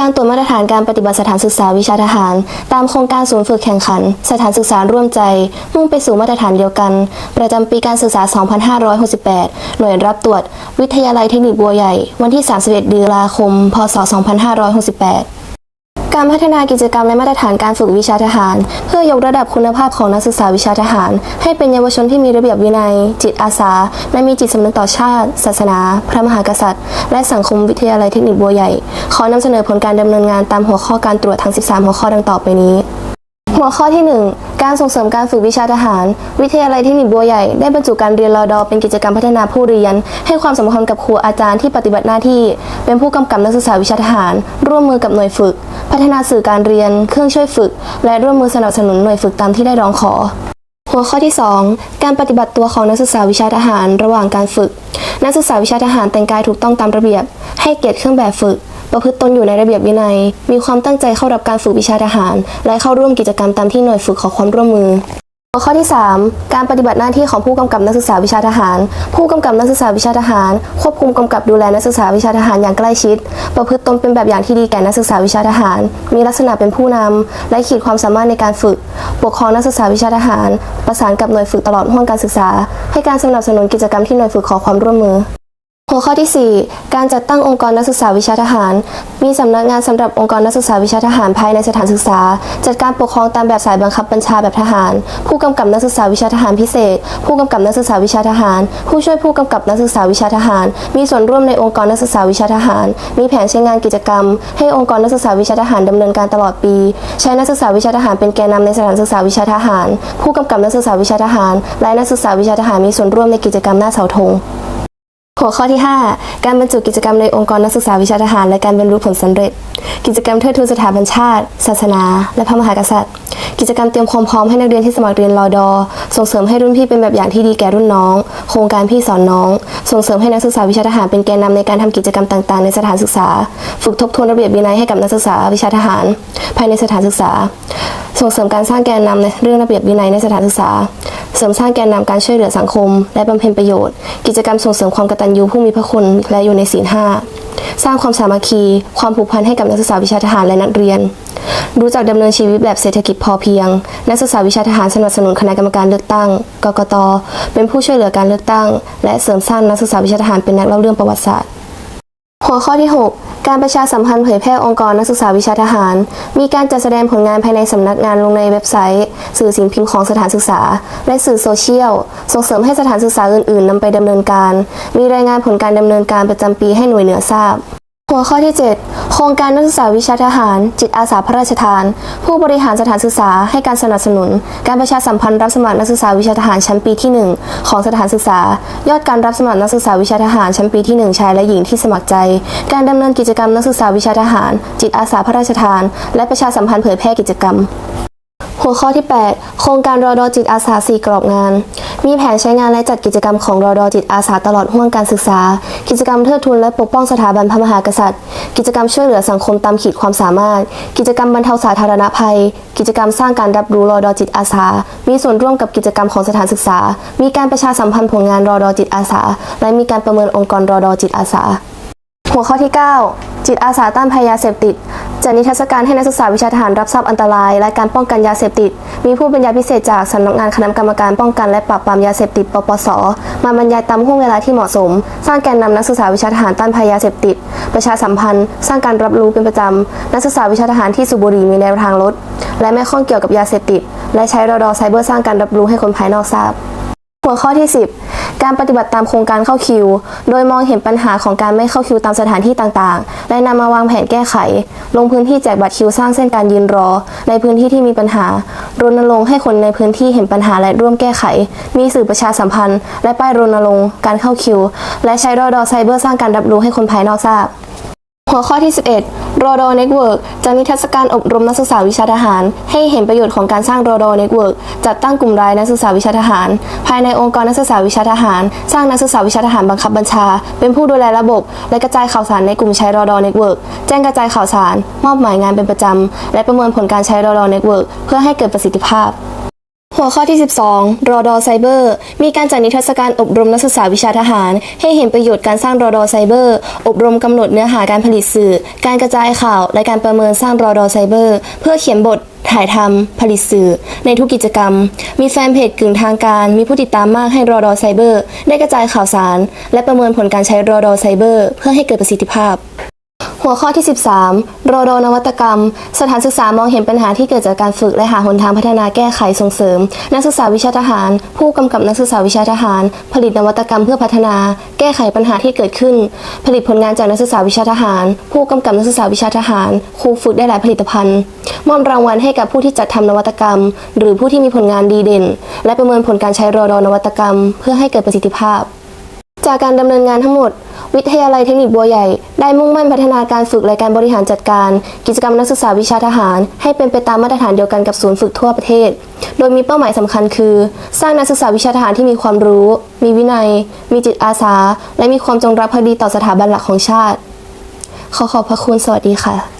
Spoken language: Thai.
การตรวจมาตรฐานการปฏิบัติสถานศึกษาวิชาทหาร ตามโครงการศูนย์ฝึกแข่งขัน สถานศึกษาร่วมใจ มุ่งไปสู่มาตรฐานเดียวกัน ประจำปีการศึกษา 2568 หน่วยรับตรวจ วิทยาลัยเทคนิคบัวใหญ่ วันที่ 31ตุลาคม พศ 2568 การพัฒนากิจกรรมและมาตรฐานการฝึกวิชาทหาร เพื่อยกระดับคุณภาพของนักศึกษาวิชาทหาร ให้เป็นเยาวชนที่มีระเบียบวินัย จิตอาสา และมีจิตสำนึกต่อชาติ ศาสนา พระมหากษัตริย์ และสังคมวิทยาลัยเทคนิคบัวใหญ่ ขอนำเสนอผลการดำเนินงานตามหัวข้อการตรวจทั้ง 13 หัวข้อดังต่อไปนี้ หัวข้อที่ 1 การส่งเสริมการฝึกวิชาทหาร วิทยาลัยเทคนิคบัวใหญ่ได้บรรจุการเรียนรอดอเป็นกิจกรรมพัฒนาผู้เรียน ให้ความสำคัญกับครูอาจารย์ที่ปฏิบัติหน้าที่ เป็นผู้กำกับนักศึกษาวิชาทหาร ร่วมมือกับหน่วยฝึก พัฒนาสื่อการเรียน เครื่องช่วยฝึก และร่วมมือสนับสนุนหน่วยฝึกตามที่ได้ร้องขอ หัวข้อที่ 2 การปฏิบัติตัวของนักศึกษาวิชาทหาร ระหว่างการฝึก นักศึกษาวิชาทหารแต่งกายถูกต้องตามระเบียบ ให้เกียรติเครื่องแบบฝึก ประพฤติตนอยู่ในระเบียบวินัย มีความตั้งใจเข้ารับการฝึกวิชาทหาร และเข้าร่วมกิจกรรมตามที่หน่วยฝึกขอความร่วมมือหัวข้อที่ 3 การปฏิบัติหน้าที่ของผู้กำกับนักศึกษาวิชาทหาร ผู้กำกับนักศึกษาวิชาทหาร ควบคุมกำกับดูแลนักศึกษาวิชาทหารอย่างใกล้ชิด ประพฤติตนเป็นแบบอย่างที่ดีแก่นักศึกษาวิชาทหาร มีลักษณะเป็นผู้นำและขีดความสามารถในการฝึก ปกครองนักศึกษาวิชาทหาร ประสานกับหน่วยฝึกตลอดห่วงการศึกษา ให้การสนับสนุนกิจกรรมที่หน่วยฝึกขอความร่วมมือ หัวข้อที่ 4 การจัดตั้งองค์กรนักศึกษาวิชาทหาร มีสำนักงานสำหรับองค์กรนักศึกษาวิชาทหารภายในสถานศึกษา จัดการปกครองตามแบบสายบังคับบัญชาแบบทหาร ผู้กำกับนักศึกษาวิชาทหารพิเศษ ผู้กำกับนักศึกษาวิชาทหาร ผู้ช่วยผู้กำกับนักศึกษาวิชาทหาร มีส่วนร่วมในองค์กรนักศึกษาวิชาทหาร มีแผนใช้งานกิจกรรม ให้องค์กรนักศึกษาวิชาทหารดำเนินการตลอดปี ใช้นักศึกษาวิชาทหารเป็นแกนนำในสถานศึกษาวิชาทหาร ผู้กำกับนักศึกษาวิชาทหาร และนักศึกษาวิชาทหารมีส่วนร่วมในกิจกรรมหน้าเสาธง หัวข้อที่ 5 การบรรจุกิจกรรมในองค์กรนักศึกษาวิชาทหาร และการบรรลุผลสำเร็จ กิจกรรมเทิดทูนสถาบันชาติ ศาสนา และพระมหากษัตริย์ กิจกรรมเตรียมความพร้อมให้นักเรียนที่สมัครเรียนรอดอ ส่งเสริมให้รุ่นพี่เป็นแบบอย่างที่ดีแก่รุ่นน้อง โครงการพี่สอนน้อง ส่งเสริมให้นักศึกษาวิชาทหารเป็นแกนนำในการทำกิจกรรมต่างๆ ในสถานศึกษา ฝึกทบทวนระเบียบวินัยให้กับนักศึกษาวิชาทหาร ภายในสถานศึกษา ส่งเสริมการสร้างแกนนำในเรื่องระเบียบวินัยในสถานศึกษา เสริมสร้างแกนนำการช่วยเหลือสังคม และบำเพ็ญประโยชน์ กิจกรรมส่งเสริมความกตัญญูผู้มีพระคุณและอยู่ในศีลห้าสร้างความสามัคคี ความผูกพันให้กับนักศึกษาวิชาทหารและนักเรียน รู้จักดำเนินชีวิตแบบเศรษฐกิจพอเพียง นักศึกษาวิชาทหารสนับสนุนคณะกรรมการเลือกตั้ง กกต เป็นผู้ช่วยเหลือการเลือกตั้ง และเสริมสร้างนักศึกษาวิชาทหารเป็นนักเล่าเรื่องประวัติศาสตร์ หัวข้อที่ 6 การประชาสัมพันธ์เผยแพร่องค์กรนักศึกษาวิชาทหาร มีการจัดแสดงผลงานภายในสำนักงานลงในเว็บไซต์ สื่อสิ่งพิมพ์ของสถานศึกษา และสื่อโซเชียล ส่งเสริมให้สถานศึกษาอื่น ๆนำไปดำเนินการ มีรายงานผลการดำเนินการประจำปีให้หน่วยเหนือทราบ หัวข้อที่ 7 โครงการนักศึกษาวิชาทหาร จิตอาสาพระราชทาน ผู้บริหารสถานศึกษาให้การสนับสนุน การประชาสัมพันธ์รับสมัครนักศึกษาวิชาทหารชั้นปีที่ 1 ของสถานศึกษา ยอดการรับสมัครนักศึกษาวิชาทหารชั้นปีที่ 1 ชายและหญิงที่สมัครใจ การดำเนินกิจกรรมนักศึกษาวิชาทหาร จิตอาสาพระราชทาน และประชาสัมพันธ์เผยแพร่กิจกรรม หัวข้อที่ 8 โครงการรอดอจิตอาสา 4 กรอบงาน มีแผนใช้งานและจัดกิจกรรมของรอดอจิตอาสาตลอดห่วงการศึกษา กิจกรรมเทิดทูนและปกป้องสถาบันพระมหากษัตริย์ กิจกรรมช่วยเหลือสังคมตามขีดความสามารถ กิจกรรมบรรเทาสาธารณภัย กิจกรรมสร้างการรับรู้รอดอจิตอาสา มีส่วนร่วมกับกิจกรรมของสถานศึกษา มีการประชาสัมพันธ์ผลงานรอดอจิตอาสา และมีการประเมินองค์กรรอดอจิตอาสา หัวข้อที่ 9 จิตอาสาต้านภัยยาเสพติดจัดนิทรรศการให้นักศึกษาวิชาทหารรับทราบอันตราย และการป้องกันยาเสพติด มีผู้บรรยายพิเศษจากสำนักงานคณะกรรมการป้องกันและปราบปรามยาเสพติด ปปส มาบรรยายตามห่วงเวลาที่เหมาะสม สร้างแกนนำนักศึกษาวิชาทหารต้านภัยยาเสพติด ประชาสัมพันธ์ สร้างการรับรู้เป็นประจำ นักศึกษาวิชาทหารที่สูบุรีมีแนวทางลด และไม่ข้องเกี่ยวกับยาเสพติด และใช้รอดอไซเบอร์สร้างการรับรู้ให้คนภายนอกทราบ หัวข้อที่ 10 การปฏิบัติตามโครงการเข้าคิว โดยมองเห็นปัญหาของการไม่เข้าคิวตามสถานที่ต่างๆ และนำมาวางแผนแก้ไข ลงพื้นที่แจกบัตรคิวสร้างเส้นการยืนรอ ในพื้นที่ที่มีปัญหารณรงค์ให้คนในพื้นที่เห็นปัญหาและร่วมแก้ไข มีสื่อประชาสัมพันธ์ และป้ายรณรงค์การเข้าคิว และใช้รอดอไซเบอร์สร้างการรับรู้ให้คนภายนอกทราบ หัวข้อที่ 11 รอดอเน็ตเวิร์กจัดนิทรรศการอบรมนักศึกษาวิชาทหาร ให้เห็นประโยชน์ของการสร้างรอดอเน็ตเวิร์กจัดตั้งกลุ่มรายนักศึกษาวิชาทหาร ภายในองค์กรนักศึกษาวิชาทหาร สร้างนักศึกษาวิชาทหารบังคับบัญชา เป็นผู้ดูแลระบบ และกระจายข่าวสารในกลุ่มใช้รอดอเน็ตเวิร์กแจ้งกระจายข่าวสาร มอบหมายงานเป็นประจำและประเมินผลการใช้รอดอเน็ตเวิร์กเพื่อให้เกิดประสิทธิภาพ หัวข้อที่ 12 รอดอไซเบอร์ มีการจัดนิทรรศการอบรมนักศึกษาวิชาทหาร ให้เห็นประโยชน์การสร้างรอดอไซเบอร์ อบรมกำหนดเนื้อหาการผลิตสื่อ การกระจายข่าว และการประเมินสร้างรอดอไซเบอร์ เพื่อเขียนบทถ่ายทำผลิตสื่อ ในทุกกิจกรรม มีแฟนเพจกึ่งทางการ มีผู้ติดตามมากให้รอดอไซเบอร์ ได้กระจายข่าวสาร และประเมินผลการใช้รอดอไซเบอร์ เพื่อให้เกิดประสิทธิภาพ หัวข้อที่ 13รอดนวัตกรรม สถานศึกษามองเห็นปัญหาที่เกิดจากการฝึกและหาหนทางพัฒนาแก้ไขส่งเสริม นักศึกษาวิชาทหาร ผู้กำกับนักศึกษาวิชาทหาร ผลิตนวัตกรรมเพื่อพัฒนา แก้ไขปัญหาที่เกิดขึ้น ผลิตผลงานจากนักศึกษาวิชาทหาร ผู้กำกับนักศึกษาวิชาทหาร ครูฝึกได้หลายผลิตภัณฑ์ มอบรางวัลให้กับผู้ที่จัดทำนวัตกรรม หรือผู้ที่มีผลงานดีเด่น และประเมินผลการใช้โรอดนวัตกรรม เพื่อให้เกิดประสิทธิภาพ จากการดำเนินงานทั้งหมด วิทยาลัยเทคนิคบัวใหญ่ ได้มุ่งมั่นพัฒนาการฝึกและการบริหารจัดการ กิจกรรมนักศึกษาวิชาทหาร ให้เป็นไปตามมาตรฐานเดียวกันกับศูนย์ฝึกทั่วประเทศ โดยมีเป้าหมายสำคัญคือ สร้างนักศึกษาวิชาทหารที่มีความรู้ มีวินัย มีจิตอาสา และมีความจงรักภักดีต่อสถาบันหลักของชาติ ขอขอบพระคุณสวัสดีค่ะ